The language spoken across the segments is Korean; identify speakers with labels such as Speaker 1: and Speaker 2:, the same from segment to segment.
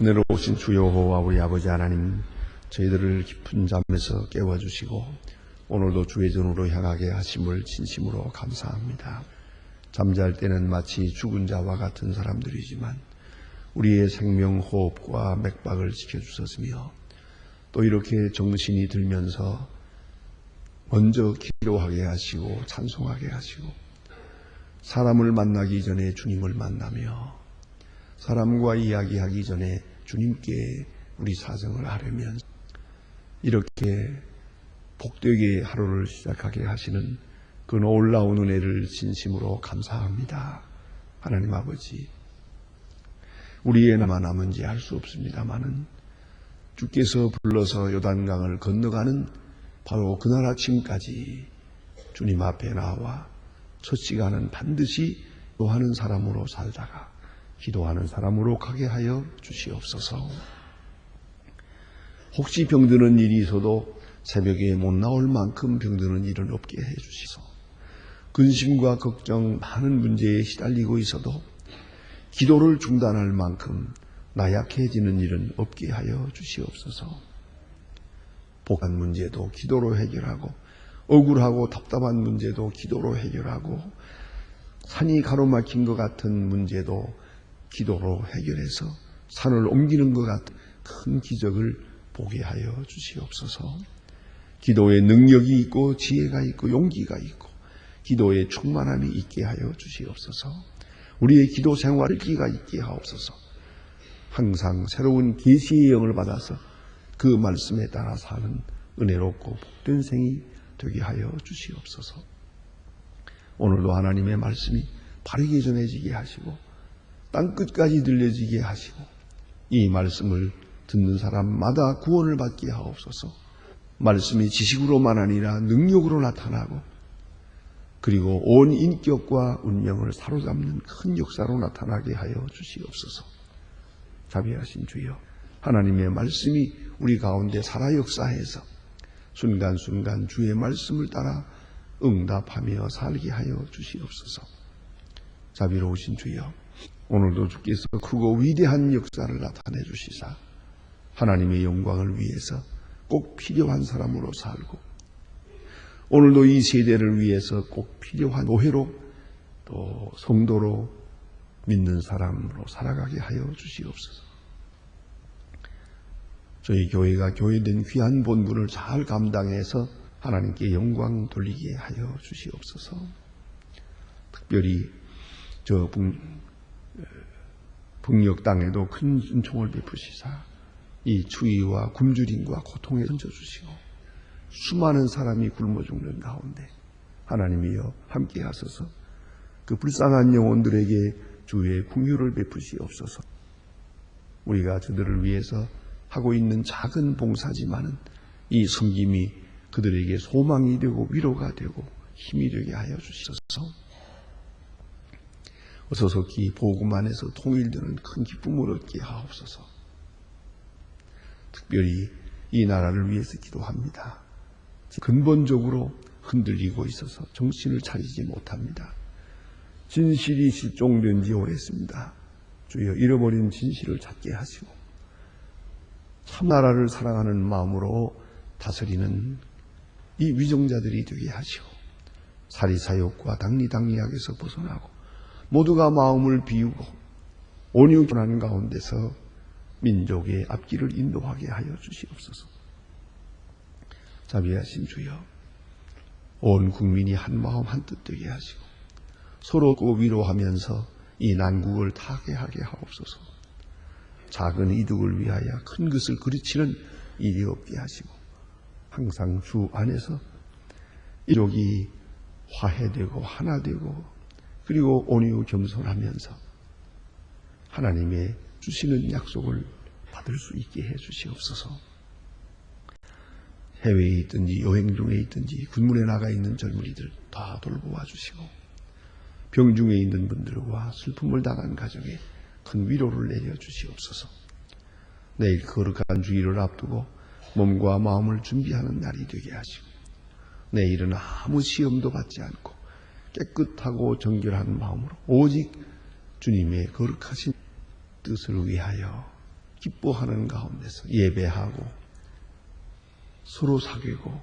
Speaker 1: 은혜로우신 주 여호와 우리 아버지 하나님 저희들을 깊은 잠에서 깨워주시고 오늘도 주의 전으로 향하게 하심을 진심으로 감사합니다. 잠잘 때는 마치 죽은 자와 같은 사람들이지만 우리의 생명 호흡과 맥박을 지켜주셨으며 또 이렇게 정신이 들면서 먼저 기도하게 하시고 찬송하게 하시고 사람을 만나기 전에 주님을 만나며 사람과 이야기하기 전에 주님께 우리 사정을 하려면 이렇게 복되게 하루를 시작하게 하시는 그 놀라운 은혜를 진심으로 감사합니다. 하나님 아버지, 우리의 나만 남은지 알 수 없습니다만은 주께서 불러서 요단강을 건너가는 바로 그날 아침까지 주님 앞에 나와 첫 시간은 반드시 기도하는 사람으로 살다가 기도하는 사람으로 가게 하여 주시옵소서. 혹시 병드는 일이 있어도 새벽에 못 나올 만큼 병드는 일은 없게 해 주시소. 근심과 걱정 많은 문제에 시달리고 있어도 기도를 중단할 만큼 나약해지는 일은 없게 하여 주시옵소서. 복한 문제도 기도로 해결하고 억울하고 답답한 문제도 기도로 해결하고 산이 가로막힌 것 같은 문제도 기도로 해결해서 산을 옮기는 것 같은 큰 기적을 보게 하여 주시옵소서. 기도에 능력이 있고 지혜가 있고 용기가 있고 기도에 충만함이 있게 하여 주시옵소서. 우리의 기도 생활을 기가 있게 하옵소서. 항상 새로운 계시의 영을 받아서 그 말씀에 따라 사는 은혜롭고 복된 생이 되게 하여 주시옵소서. 오늘도 하나님의 말씀이 바르게 전해지게 하시고 땅 끝까지 들려지게 하시고 이 말씀을 듣는 사람마다 구원을 받게 하옵소서. 말씀이 지식으로만 아니라 능력으로 나타나고 그리고 온 인격과 운명을 사로잡는 큰 역사로 나타나게 하여 주시옵소서. 자비하신 주여, 하나님의 말씀이 우리 가운데 살아 역사해서 순간순간 주의 말씀을 따라 응답하며 살게 하여 주시옵소서. 자비로우신 주여, 오늘도 주께서 크고 위대한 역사를 나타내 주시사 하나님의 영광을 위해서 꼭 필요한 사람으로 살고 오늘도 이 세대를 위해서 꼭 필요한 노회로 또 성도로 믿는 사람으로 살아가게 하여 주시옵소서. 저희 교회가 교회된 귀한 본분을 잘 감당해서 하나님께 영광 돌리게 하여 주시옵소서. 특별히 저 북, 북녘 땅에도 큰 은총을 베푸시사 이 추위와 굶주림과 고통에 던져주시고 수많은 사람이 굶어 죽는 가운데 하나님이여 함께 하소서. 그 불쌍한 영혼들에게 주의 궁유를 베푸시옵소서. 우리가 저들을 위해서 하고 있는 작은 봉사지만은 이 섬김이 그들에게 소망이 되고 위로가 되고 힘이 되게 하여 주시소서 어서속히 복음 안에서 통일되는 큰 기쁨을 얻게 하옵소서 특별히 이 나라를 위해서 기도합니다. 근본적으로 흔들리고 있어서 정신을 차리지 못합니다. 진실이 실종된 지 오래습니다. 주여 잃어버린 진실을 찾게 하시고 참 나라를 사랑하는 마음으로 다스리는 이 위정자들이 되게 하시고 사리사욕과 당리당리학에서 벗어나고 모두가 마음을 비우고 온유하는 가운데서 민족의 앞길을 인도하게 하여 주시옵소서. 자비하신 주여, 온 국민이 한 마음 한 뜻 되게 하시고 서로 꼭 위로하면서 이 난국을 타게 하게 하옵소서. 작은 이득을 위하여 큰 것을 그르치는 일이 없게 하시고 항상 주 안에서 이족이 화해되고 하나 되고 그리고 온유 겸손하면서 하나님의 주시는 약속을 받을 수 있게 해 주시옵소서. 해외에 있든지 여행 중에 있든지 군문에 나가 있는 젊은이들 다 돌보아 주시고 병중에 있는 분들과 슬픔을 당한 가정에 큰 위로를 내려 주시옵소서. 내일 거룩한 주일을 앞두고 몸과 마음을 준비하는 날이 되게 하시고 내일은 아무 시험도 받지 않고 깨끗하고 정결한 마음으로 오직 주님의 거룩하신 뜻을 위하여 기뻐하는 가운데서 예배하고 서로 사귀고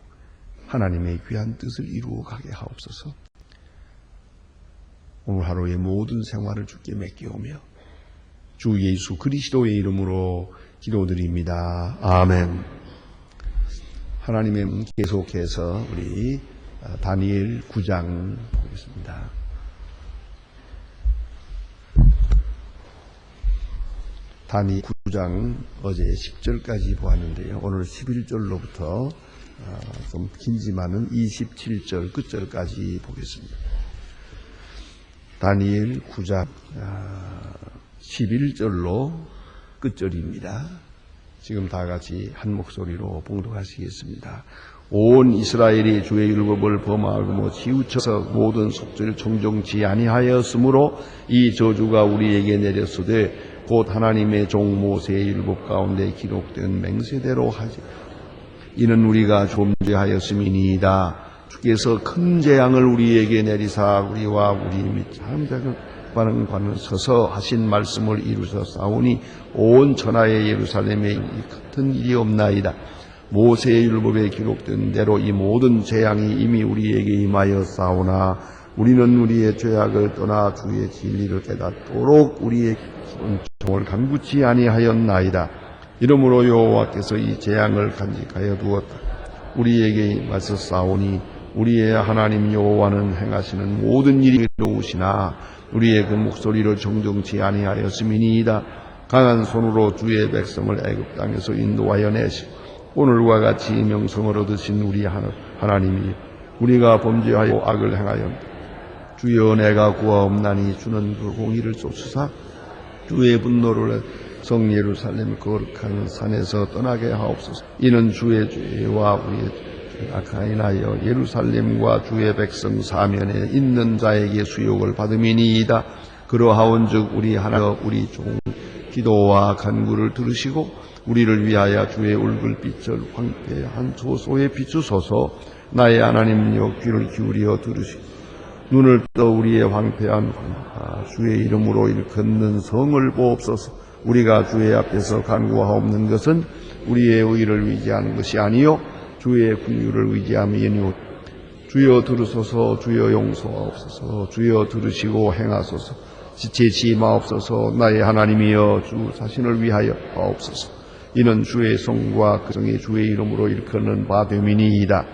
Speaker 1: 하나님의 귀한 뜻을 이루어 가게 하옵소서. 오늘 하루의 모든 생활을 주께 맡기오며 주 예수 그리스도의 이름으로 기도드립니다. 아멘. 하나님의 계속해서 우리 다니엘 9장 보겠습니다. 다니 9장 어제 10절까지 보았는데요. 오늘 11절로부터 어, 좀 긴지만은 27절 끝절까지 보겠습니다. 다니엘 9장 11절로 끝절입니다. 지금 다 같이 한 목소리로 봉독하시겠습니다. 온 이스라엘이 주의 율법을 범하고 뭐 치우쳐서 모든 속죄를 종종치 아니하였으므로 이 저주가 우리에게 내렸으되 곧 하나님의 종 모세의 율법 가운데 기록된 맹세대로 하지 이는 우리가 존재하였음이니이다. 주께서 큰 재앙을 우리에게 내리사 우리와 우리 및 참작을 관은 관은 서서 하신 말씀을 이루서 싸우니 온 천하의 예루살렘에 이 같은 일이 없나이다. 모세의 율법에 기록된 대로 이 모든 재앙이 이미 우리에게 임하여 싸우나 우리는 우리의 죄악을 떠나 주의 진리를 깨닫도록 우리의 종을 간구치 아니하였나이다. 이러므로 여호와께서 이 재앙을 간직하여 두었다. 우리에게 임하서 싸우니 우리의 하나님 여호와는 행하시는 모든 일이 이로우시나 우리의 그 목소리를 정정치 아니하였음이니이다. 강한 손으로 주의 백성을 애굽 땅에서 인도하여 내시 오늘과 같이 명성을 얻으신 우리 하나님이 우리가 범죄하여 악을 행하여 주여 내가 구하옵나니 주는 그 공의를 쫓으사 주의 분노를 성 예루살렘 거룩한 산에서 떠나게 하옵소서. 이는 주의 죄와 우리의 죄가 인하여 예루살렘과 주의 백성 사면에 있는 자에게 수욕을 받음이니이다. 그러하온즉 우리 하나 우리 종 기도와 간구를 들으시고 우리를 위하여 주의 얼굴빛을 황폐한 소소에 비추소서. 나의 하나님여 귀를 기울여 들으시고 눈을 떠 우리의 황폐한 주의 이름으로 일컫는 성을 보옵소서. 우리가 주의 앞에서 간구하옵는 것은 우리의 의를 의지하는 것이 아니요 주의 궁유를 의지함이니요. 주여 들으소서 주여 용서하옵소서 주여 들으시고 행하소서. 지체치 마옵소서. 나의 하나님이여 주 자신을 위하여 하옵소서 이는 주의 성과 그 성의 주의 이름으로 일컫는 바됨이니이다.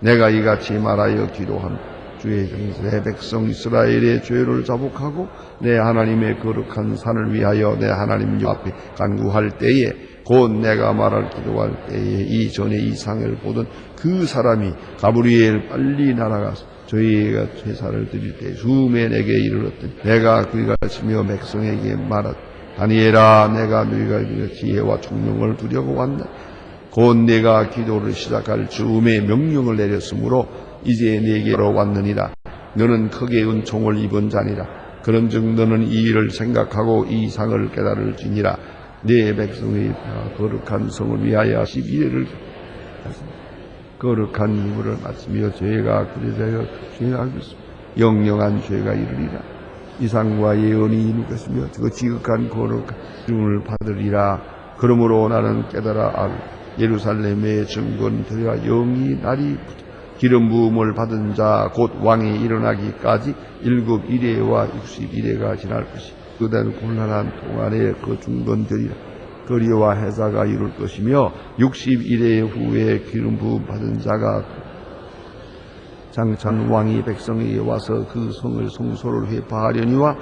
Speaker 1: 내가 이같이 말하여 기도함. 주의 내 백성 이스라엘의 죄를 자복하고 내 하나님의 거룩한 산을 위하여 내 하나님 앞에 간구할 때에 곧 내가 말할 기도할 때에 이 전에 이상을 보던 그 사람이 가브리엘 빨리 날아가서 저희가 제사를 드릴 때 내게 이르렀더니 내가 그가 치며 백성에게 말하다 다니엘아 내가 너희가 지혜와 총명을 두려고 왔나 곧 내가 기도를 시작할 즈음에 명령을 내렸으므로 이제 내게로 왔느니라. 너는 크게 은총을 입은 자니라. 그런즉 너는 이 일을 생각하고 이 상을 깨달을지니라. 내 백성의 거룩한 성을 위하여 11회를 거룩한 이물을 마치며 죄가 그리되어 죄하겠습니다. 영영한 죄가 이르리라. 이상과 예언이 것이며 그 지극한 거룩한 이름을 받으리라. 그러므로 나는 깨달아 알 예루살렘의 증거들과 영이 날이 기름 부음을 받은 자 곧 왕이 일어나기까지 일곱 이래와 육십 이래가 지날 것이 그대는 곤란한 동안에 그 중건들이라 거리와 해사가 이룰 것이며 육십 이래 후에 기름 부음 받은 자가 장찬 왕이 백성에게 와서 그 성을 성소를 회파하려니와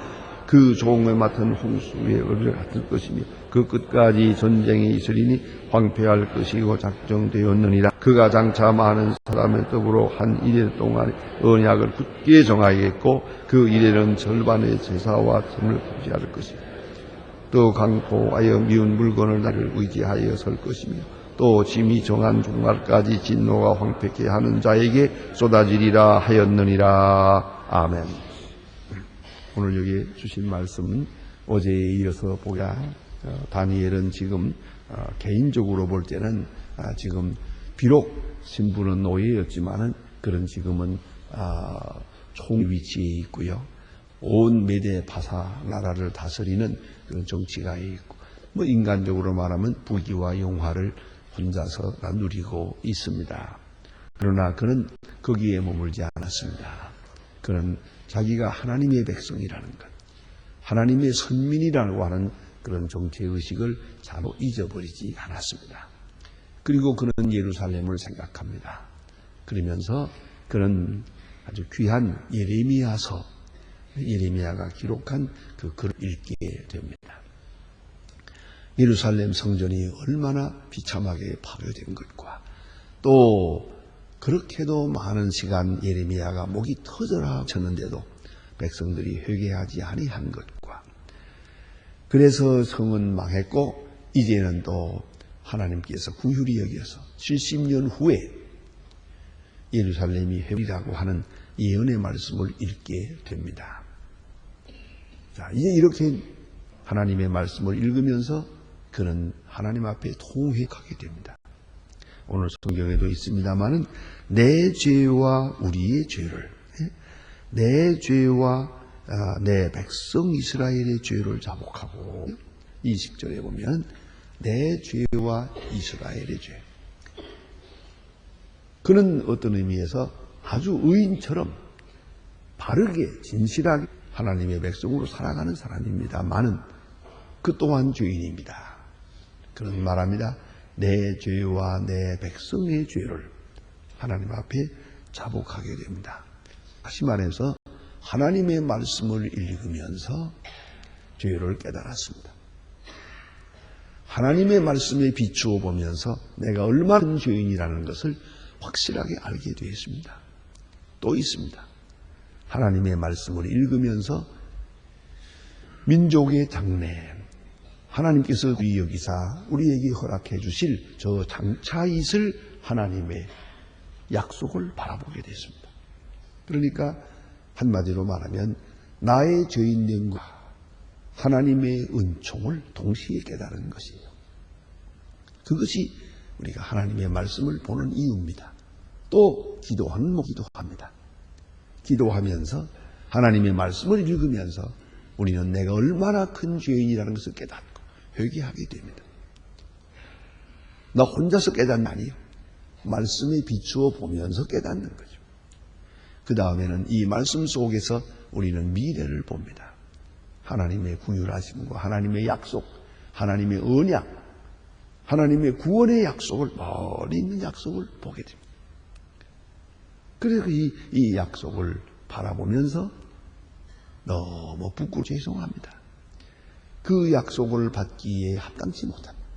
Speaker 1: 그 종을 맡은 홍수의 얼을 같을 것이며 그 끝까지 전쟁이 있으리니 황폐할 것이고 작정되었느니라. 그가 장차 많은 사람의 더불어 한 이래 동안 언약을 굳게 정하겠고 그 이래는 절반의 제사와 짐을 부지할 것이며 또 강포하여 미운 물건을 나를 의지하여 설 것이며 또 짐이 정한 종말까지 진노가 황폐케 하는 자에게 쏟아지리라 하였느니라. 아멘. 오늘 여기 주신 말씀은 어제에 이어서 보야 어, 다니엘은 지금 어, 개인적으로 볼 때는 아, 지금 비록 신부는 노예였지만은 그런 지금은 아, 총 위치에 있고요. 온 메대 바사 나라를 다스리는 그런 정치가에 있고 뭐 인간적으로 말하면 부귀와 영화를 혼자서 다 누리고 있습니다. 그러나 그는 거기에 머물지 않았습니다. 그는 자기가 하나님의 백성이라는 것, 하나님의 선민이라고 하는 그런 정체의식을 자로 잊어버리지 않았습니다. 그리고 그는 예루살렘을 생각합니다. 그러면서 그는 아주 귀한 예레미야서, 예레미야가 기록한 그 글을 읽게 됩니다. 예루살렘 성전이 얼마나 비참하게 파괴된 것과 또 그렇게도 많은 시간 예레미야가 목이 터져라 쳤는데도 백성들이 회개하지 아니한 것과 그래서 성은 망했고 이제는 또 하나님께서 구휼히 여겨서 70년 후에 예루살렘이 회리라고 하는 예언의 말씀을 읽게 됩니다. 자, 이제 이렇게 하나님의 말씀을 읽으면서 그는 하나님 앞에 통회하게 됩니다. 오늘 성경에도 있습니다만은 내 죄와 우리의 죄를 예? 내 죄와 아, 내 백성 이스라엘의 죄를 자복하고 20절에 보면 내 죄와 이스라엘의 죄. 그는 어떤 의미에서 아주 의인처럼 바르게 진실하게 하나님의 백성으로 살아가는 사람입니다만은 그 또한 죄인입니다. 그런 말합니다. 내 죄와 내 백성의 죄를 하나님 앞에 자복하게 됩니다. 다시 말해서 하나님의 말씀을 읽으면서 죄를 깨달았습니다. 하나님의 말씀에 비추어 보면서 내가 얼마나 큰 죄인이라는 것을 확실하게 알게 되었습니다. 또 있습니다. 하나님의 말씀을 읽으면서 민족의 장래, 하나님께서 우리 여기사 우리에게 허락해 주실 저 장차 있을 하나님의 약속을 바라보게 됐습니다. 그러니까 한마디로 말하면 나의 죄인됨과 하나님의 은총을 동시에 깨달은 것이에요. 그것이 우리가 하나님의 말씀을 보는 이유입니다. 또 기도하는 목기도 합니다. 기도하면서 하나님의 말씀을 읽으면서 우리는 내가 얼마나 큰 죄인이라는 것을 깨닫고 회개하게 됩니다. 나 혼자서 깨닫는 아니에요. 말씀에 비추어 보면서 깨닫는 거죠. 그 다음에는 이 말씀 속에서 우리는 미래를 봅니다. 하나님의 구휼하심과 하나님의 약속, 하나님의 언약, 하나님의 구원의 약속을 멀리 있는 약속을 보게 됩니다. 그래서 이, 이 약속을 바라보면서 너무 부끄러 죄송합니다. 그 약속을 받기에 합당치 못합니다.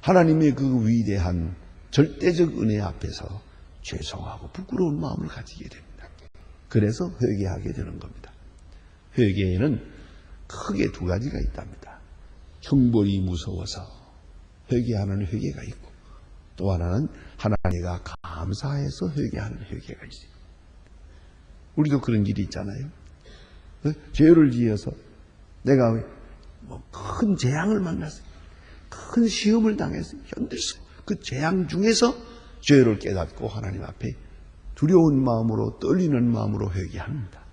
Speaker 1: 하나님의 그 위대한 절대적 은혜 앞에서 죄송하고 부끄러운 마음을 가지게 됩니다. 그래서 회개하게 되는 겁니다. 회개에는 크게 두 가지가 있답니다. 형벌이 무서워서 회개하는 회개가 있고 또 하나는 하나님과 감사해서 회개하는 회개가 있어요. 우리도 그런 일이 있잖아요. 어? 죄를 지어서 내가 뭐 큰 재앙을 만났어요. 큰 시험을 당했어요. 수. 그 재앙 중에서 죄를 깨닫고 하나님 앞에 두려운 마음으로 떨리는 마음으로 회개합니다.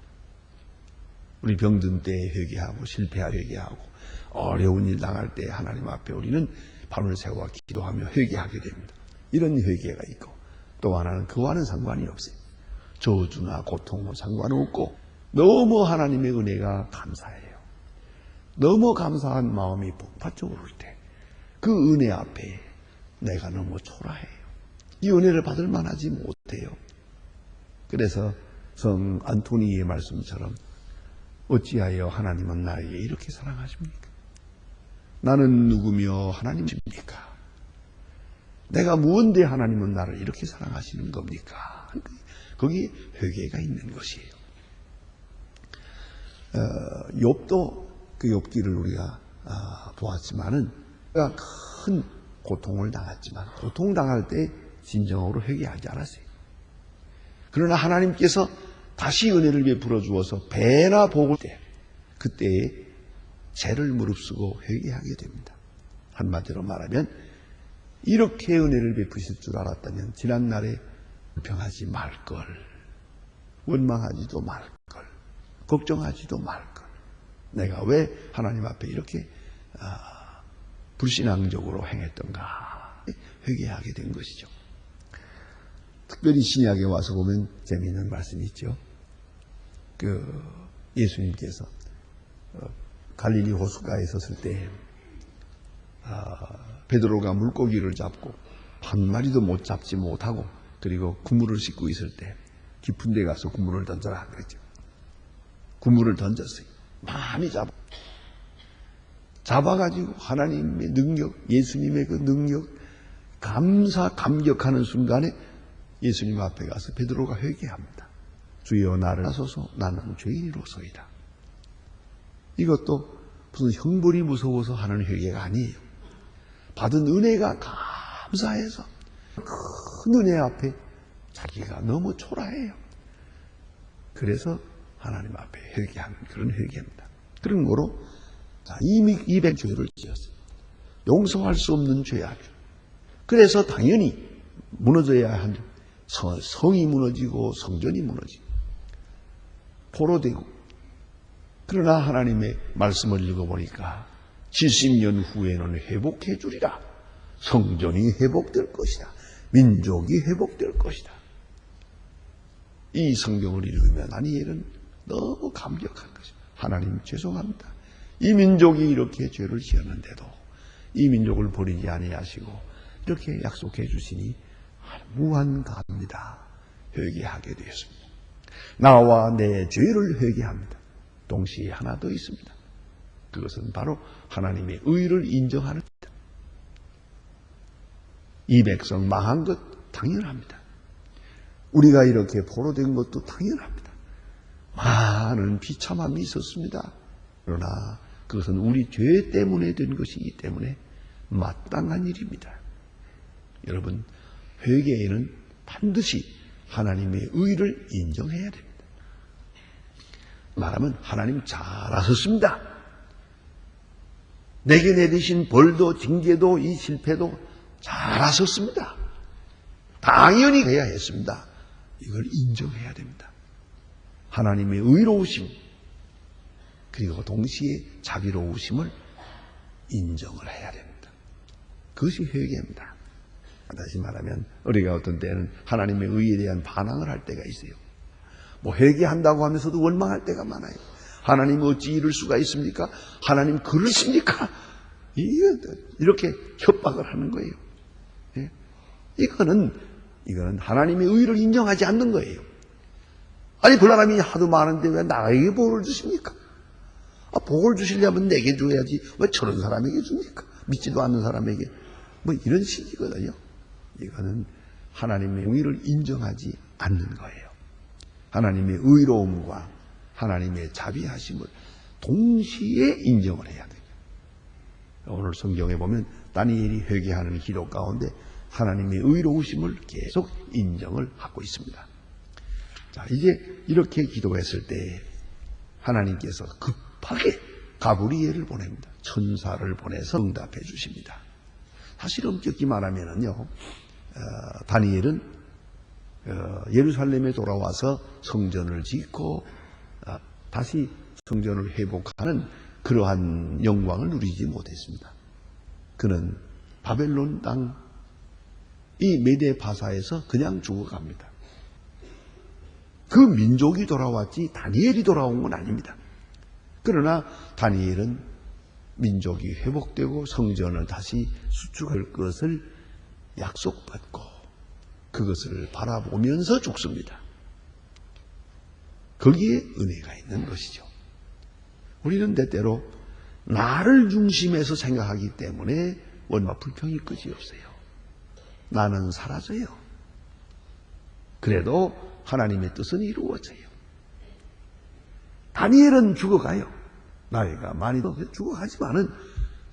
Speaker 1: 우리 병든 때 회개하고 실패하 회개하고 어려운 일 당할 때 하나님 앞에 우리는 밤을 새워 기도하며 회개하게 됩니다. 이런 회개가 있고 또 하나는 그와는 상관이 없어요. 저주나 고통과 상관없고 너무 하나님의 은혜가 감사해요. 너무 감사한 마음이 폭발적으 오를 때그 은혜 앞에 내가 너무 초라해요. 이 은혜를 받을 만하지 못해요. 그래서 성 안토니의 말씀처럼 어찌하여 하나님은 나에게 이렇게 사랑하십니까? 나는 누구며 하나님입니까? 내가 무언데 하나님은 나를 이렇게 사랑하시는 겁니까? 거기 회개가 있는 것이에요. 어, 욥도 그 욥기를 우리가 아, 보았지만은 큰 고통을 당했지만 고통 당할 때 진정으로 회개하지 않았어요. 그러나 하나님께서 다시 은혜를 베풀어 주어서 배나 복을 때 그때에 죄를 무릅쓰고 회개하게 됩니다. 한마디로 말하면 이렇게 은혜를 베푸실 줄 알았다면 지난 날에 불평하지 말걸 원망하지도 말걸 걱정하지도 말걸 내가 왜 하나님 앞에 이렇게 아, 불신앙적으로 행했던가 회개하게 된 것이죠. 특별히 신약에 와서 보면 재미있는 말씀이 있죠. 그 예수님께서 어, 갈릴리 호숫가에 섰을 때 아, 베드로가 물고기를 잡고 한 마리도 못 잡지 못하고 그리고 그물을 씻고 있을 때 깊은 데 가서 그물을 던져라 그랬죠. 그물을 던졌어요. 많이 잡아. 잡아가지고 하나님의 능력, 예수님의 그 능력, 감사, 감격하는 순간에 예수님 앞에 가서 베드로가 회개합니다. 주여 나를 하소서 나는 죄인으로서이다. 이것도 무슨 형벌이 무서워서 하는 회개가 아니에요. 받은 은혜가 감사해서 큰 은혜 앞에 자기가 너무 초라해요. 그래서 하나님 앞에 회개하는 그런 회개입니다. 그런 거로 자, 이미 200 죄를 지었어요. 용서할 수 없는 죄악이죠. 그래서 당연히 무너져야 한 성, 성이 무너지고 성전이 무너지고 포로되고 그러나 하나님의 말씀을 읽어보니까 70년 후에는 회복해 주리라. 성전이 회복될 것이다. 민족이 회복될 것이다. 이 성경을 읽으면 다니엘은 너무 감격한 것이다. 하나님 죄송합니다. 이 민족이 이렇게 죄를 지었는데도 이 민족을 버리지 아니하시고 이렇게 약속해 주시니 무한감합니다. 회개하게 되었습니다. 나와 내 죄를 회개합니다. 동시에 하나 더 있습니다. 그것은 바로 하나님의 의를 인정하는 것입니다. 이 백성 망한 것 당연합니다. 우리가 이렇게 포로된 것도 당연합니다. 많은 비참함이 있었습니다. 그러나 그것은 우리 죄 때문에 된 것이기 때문에 마땅한 일입니다. 여러분, 회개에는 반드시 하나님의 의를 인정해야 됩니다. 말하면 하나님 잘하셨습니다. 내게 내리신 벌도 징계도 이 실패도 잘하셨습니다. 당연히 해야 했습니다. 이걸 인정해야 됩니다. 하나님의 의로우심 그리고 동시에 자비로우심을 인정을 해야 됩니다. 그것이 회개입니다. 다시 말하면 우리가 어떤 때는 하나님의 의에 대한 반항을 할 때가 있어요. 뭐 회개한다고 하면서도 원망할 때가 많아요. 하나님 어찌 이럴 수가 있습니까? 하나님 그러십니까? 이렇게 협박을 하는 거예요. 예? 이거는 이거는 하나님의 의를 인정하지 않는 거예요. 아니 그 사람이 하도 많은데 왜 나에게 복을 주십니까? 아, 복을 주시려면 내게 줘야지 왜 저런 사람에게 줍니까? 믿지도 않는 사람에게 뭐 이런 식이거든요. 이거는 하나님의 의를 인정하지 않는 거예요. 하나님의 의로움과 하나님의 자비하심을 동시에 인정을 해야 돼요. 오늘 성경에 보면 다니엘이 회개하는 기도 가운데 하나님의 의로우심을 계속 인정을 하고 있습니다. 자, 이제 이렇게 기도했을 때 하나님께서 급하게 가브리엘을 보냅니다. 천사를 보내서 응답해 주십니다. 사실 엄격히 말하면은요, 어, 다니엘은 어, 예루살렘에 돌아와서 성전을 짓고 어, 다시 성전을 회복하는 그러한 영광을 누리지 못했습니다. 그는 바벨론 땅 이 메데 바사에서 그냥 죽어갑니다. 그 민족이 돌아왔지 다니엘이 돌아온 건 아닙니다. 그러나 다니엘은 민족이 회복되고 성전을 다시 수축할 것을 약속받고 그것을 바라보면서 죽습니다. 거기에 은혜가 있는 것이죠. 우리는 때때로 나를 중심에서 생각하기 때문에 원마 불평이 끝이 없어요. 나는 사라져요. 그래도 하나님의 뜻은 이루어져요. 다니엘은 죽어가요. 나이가 많이 더 죽어가지만은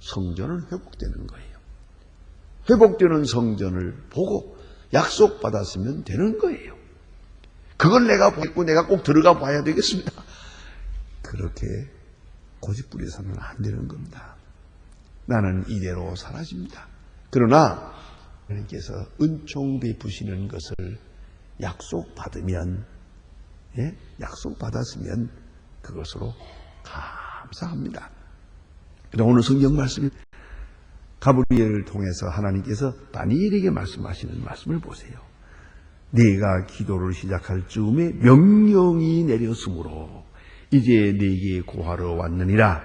Speaker 1: 성전은 회복되는 거예요. 회복되는 성전을 보고 약속받았으면 되는 거예요. 그걸 내가 보고 내가 꼭 들어가 봐야 되겠습니다. 그렇게 고집부려서는 안 되는 겁니다. 나는 이대로 사라집니다. 그러나 하나님께서 은총 베푸시는 것을 약속 받으면, 예? 약속 받았으면 그것으로 감사합니다. 그럼 오늘 성경 말씀이 가브리엘을 통해서 하나님께서 다니엘에게 말씀하시는 말씀을 보세요. 네가 기도를 시작할 즈음에 명령이 내렸으므로 이제 네게 고하러 왔느니라.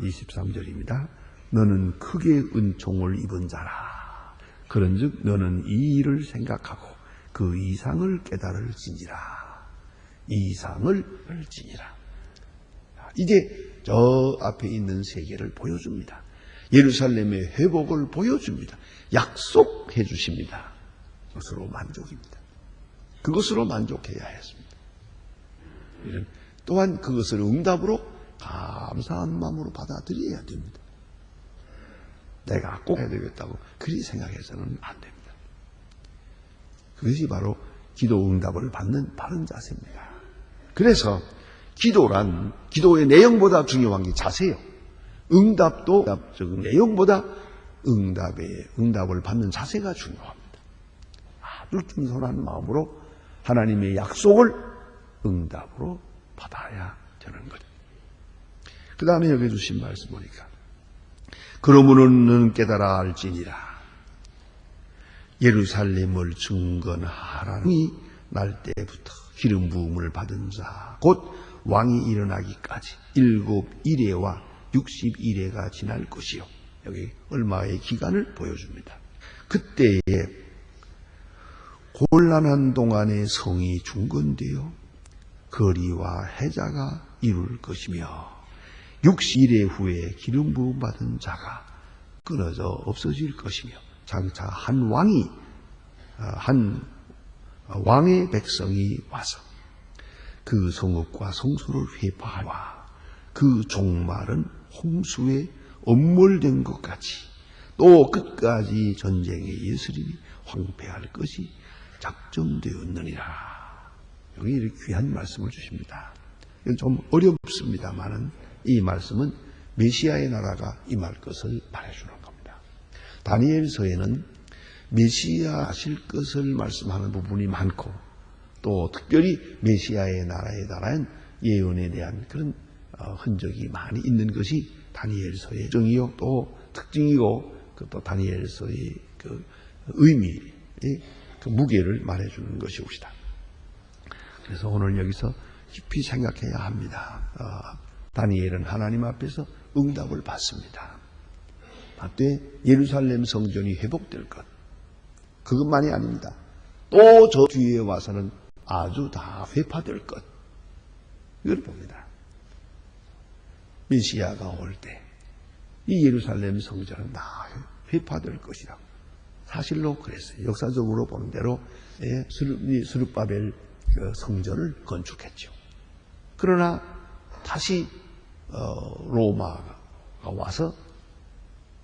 Speaker 1: 23절입니다. 너는 크게 은총을 입은 자라. 그런즉 너는 이 일을 생각하고 그 이상을 깨달을지니라. 이상을 알지니라. 이제 저 앞에 있는 세계를 보여줍니다. 예루살렘의 회복을 보여줍니다. 약속해 주십니다. 그것으로 만족입니다. 그것으로 만족해야 했습니다. 또한 그것을 응답으로 감사한 마음으로 받아들여야 됩니다. 내가 꼭 해야 되겠다고 그리 생각해서는 안 됩니다. 그것이 바로 기도 응답을 받는 바른 자세입니다. 그래서 기도란 기도의 내용보다 중요한 게 자세요. 응답도 즉 내용보다 응답의 응답을 받는 자세가 중요합니다. 아주 겸손한 마음으로 하나님의 약속을 응답으로 받아야 되는 거죠. 그 다음에 여기 주신 말씀 보니까 그러므는 너는 깨달아 알지니라 예루살렘을 증건하라니 날 때부터 기름 부음을 받은 자 곧 왕이 일어나기까지 일곱 일회와 육십 일회가 지날 것이요 여기 얼마의 기간을 보여줍니다. 그때에 곤란한 동안에 성이 중건되어 거리와 해자가 이룰 것이며 60일의 후에 기름 부음 받은 자가 끊어져 없어질 것이며 장차 한 왕이 아, 한 왕의 백성이 와서 그 성읍과 성소를 회파하와 그 종말은 홍수에 엄몰된 것 같이 또 끝까지 전쟁의 예수님이 황폐할 것이 작정되었느니라. 여기 이렇게 귀한 말씀을 주십니다. 이건 좀 어렵습니다만은 이 말씀은 메시아의 나라가 임할 것을 말해주는 겁니다. 다니엘서에는 메시아 하실 것을 말씀하는 부분이 많고 또 특별히 메시아의 나라에 달한 예언에 대한 그런 어, 흔적이 많이 있는 것이 다니엘서의 정이요 또 특징이고 그또 다니엘서의 그 의미, 그 무게를 말해주는 것이 옵시다. 그래서 오늘 여기서 깊이 생각해야 합니다. 어, 다니엘은 하나님 앞에서 응답을 받습니다. 받되 예루살렘 성전이 회복될 것. 그것만이 아닙니다. 또 저 뒤에 와서는 아주 다 회파될 것. 이걸 봅니다. 메시아가 올 때 이 예루살렘 성전은 다 회파될 것이라고. 사실로 그랬어요. 역사적으로 보는 대로 예, 스룹바벨 그 성전을 건축했죠. 그러나 다시 어, 로마가 와서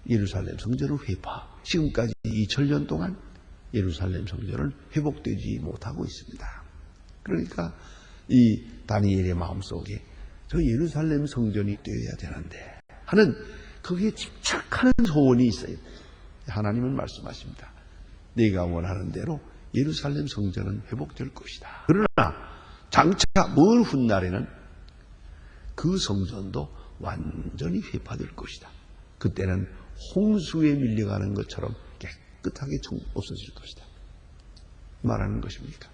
Speaker 1: 예루살렘 성전을 회파. 지금까지 2000년 동안 예루살렘 성전을 회복되지 못하고 있습니다. 그러니까 이 다니엘의 마음속에 저 예루살렘 성전이 되어야 되는데 하는 거기에 집착하는 소원이 있어요. 하나님은 말씀하십니다. 네가 원하는 대로 예루살렘 성전은 회복될 것이다. 그러나 장차 먼 훗날에는 그 성전도 완전히 회파될 것이다. 그때는 홍수에 밀려가는 것처럼 깨끗하게 없어질 것이다. 말하는 것입니까?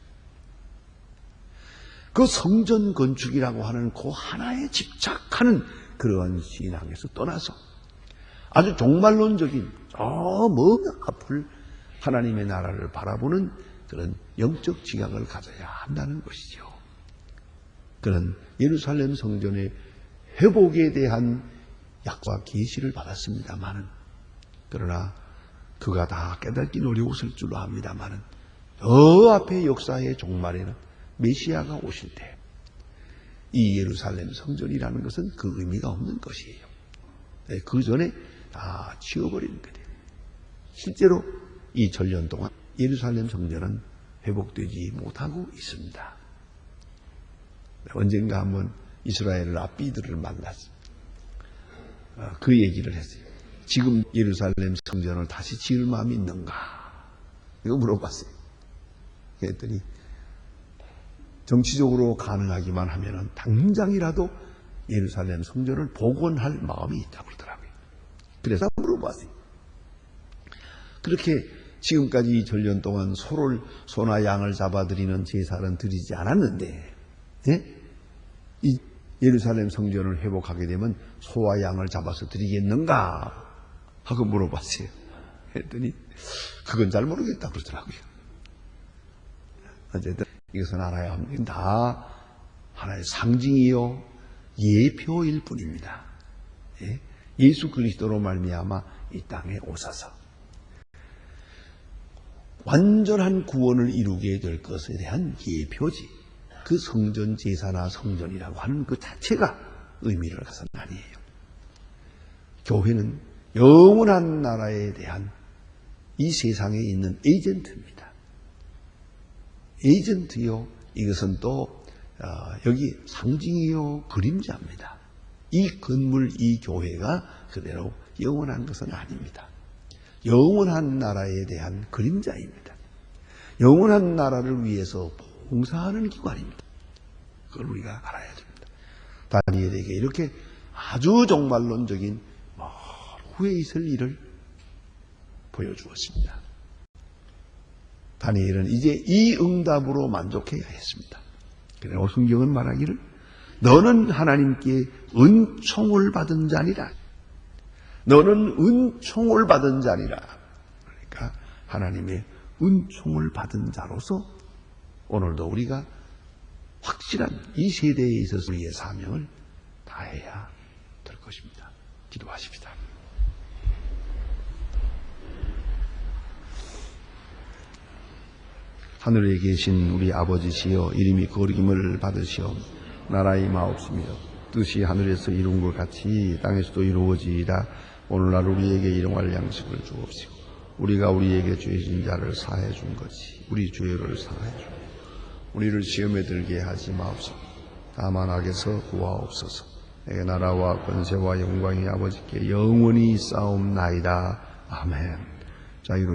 Speaker 1: 그 성전 건축이라고 하는 그 하나에 집착하는 그러한 신앙에서 떠나서 아주 종말론적인 저먼 앞을 하나님의 나라를 바라보는 그런 영적 지각을 가져야 한다는 것이죠. 그는 예루살렘 성전의 회복에 대한 약과 계시를 받았습니다만은 그러나 그가 다 깨닫긴 어려웠을 줄로 압니다만은 저 앞에 역사의 종말에는 메시아가 오실 때 이 예루살렘 성전이라는 것은 그 의미가 없는 것이에요. 네, 그 전에 다 치워버리는 거예요. 실제로 이 전년 동안 예루살렘 성전은 회복되지 못하고 있습니다. 언젠가 한번 이스라엘 라비들을 만났어. 어, 그 얘기를 했어요. 지금 예루살렘 성전을 다시 지을 마음이 있는가? 이거 물어봤어요. 그랬더니 정치적으로 가능하기만 하면 당장이라도 예루살렘 성전을 복원할 마음이 있다고 그러더라고요. 그래서 물어봤어요. 그렇게 지금까지 이 전년 동안 소를 소나 양을 잡아드리는 제사는 드리지 않았는데 예? 이 예루살렘 성전을 회복하게 되면 소와 양을 잡아서 드리겠는가 하고 물어봤어요. 했더니 그건 잘 모르겠다 그러더라고요. 어쨌든 이것은 알아야 합니다. 다 하나의 상징이요 예표일 뿐입니다. 예? 예수 그리스도로 말미암아 이 땅에 오셔서 완전한 구원을 이루게 될 것에 대한 예표지. 그 성전 제사나 성전이라고 하는 그 자체가 의미를 가진 아니에요. 교회는 영원한 나라에 대한 이 세상에 있는 에이전트입니다. 에이전트요. 이것은 또 어, 여기 상징이요 그림자입니다. 이 건물, 이 교회가 그대로 영원한 것은 아닙니다. 영원한 나라에 대한 그림자입니다. 영원한 나라를 위해서 봉사하는 기관입니다. 그걸 우리가 알아야 됩니다. 다니엘에게 이렇게 아주 종말론적인 먼 후에 있을 일을 보여주었습니다. 다니엘은 이제 이 응답으로 만족해야 했습니다. 그래서 성경은 말하기를 너는 하나님께 은총을 받은 자니라. 너는 은총을 받은 자니라. 그러니까 하나님의 은총을 받은 자로서 오늘도 우리가 확실한 이 세대에 있어서 우리의 사명을 다해야 될 것입니다. 기도하십시다. 하늘에 계신 우리 아버지시여 이름이 거룩임을 받으시어 나라의 마옵시며 뜻이 하늘에서 이룬 것 같이 땅에서도 이루어지이다 오늘날 우리에게 일용할 양식을 주옵시고 우리가 우리에게 죄진 자를 사해 준 것이 우리 죄를 사해 주 우리를 시험에 들게 하지 마옵소서. 다만 악에서 구하옵소서. 내게 나라와 권세와 영광이 아버지께 영원히 싸움나이다. 아멘. 자유로